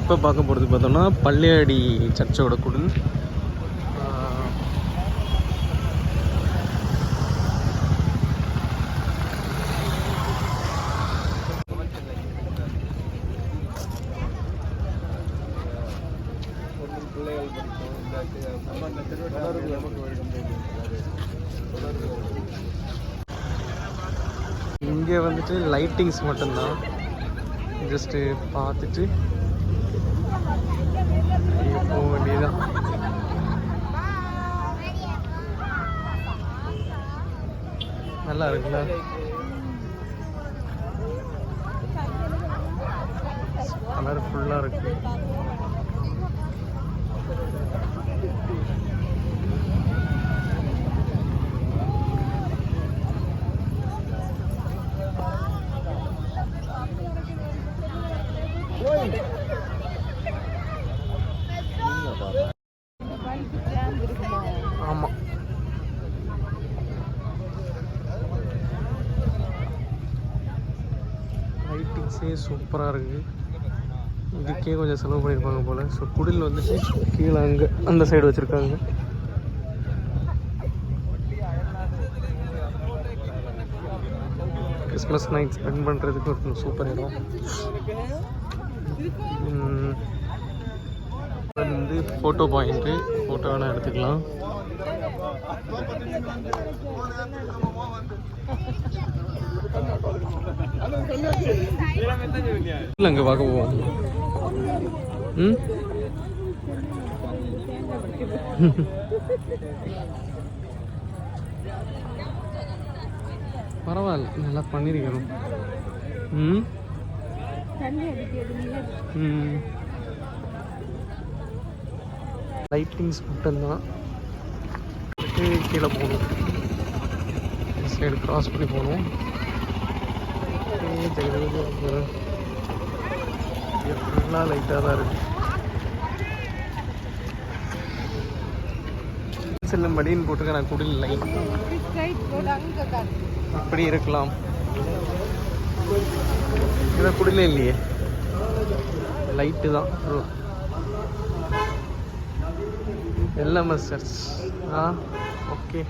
இப்போ பார்க்க போகிறது பார்த்தோம்னா பள்ளியாடி சர்ச்சோட குடில். இங்கே வந்துட்டு லைட்டிங்ஸ் மட்டும்தான். ஜஸ்ட்டு பார்த்துட்டு நல்லா இருக்குல்ல? கலர் இருக்கு. லைட்டிங்ஸே சூப்பராக இருக்குது இதுக்கே கொஞ்சம் செலவு பண்ணியிருப்பாங்க போல். ஸோ குடில் வந்துட்டு கீழே அங்கே அந்த சைடு வச்சுருக்காங்க. கிறிஸ்மஸ் நைட் ஸ்பெண்ட் பண்ணுறதுக்கு ஒரு சூப்பர் இடம். வந்து ஃபோட்டோ பாயிண்ட்டு ஃபோட்டோ வேணால் எடுத்துக்கலாம். இல்லை அங்கே பார்க்க போவோம். ம்? பரவாயில்ல நல்லா பண்ணியிருக்கிறோம் ம்? ம். லைட்டிங்ஸ் மட்டும்தான் கீழே போகணும். சைடு கிராஸ் பண்ணி போகணும். ஃபுல்லாக லைட்டாக தான் இருக்கு செல்லும் படின்னு போட்டிருக்கேன் நான் குடில் லைட் அப்படி இருக்கலாம். இதான் குடிலே இல்லையே. லைட்டு தான் ஃபுல்லாக எல்எம்எஸ் சர்ச் ஆ ஓகே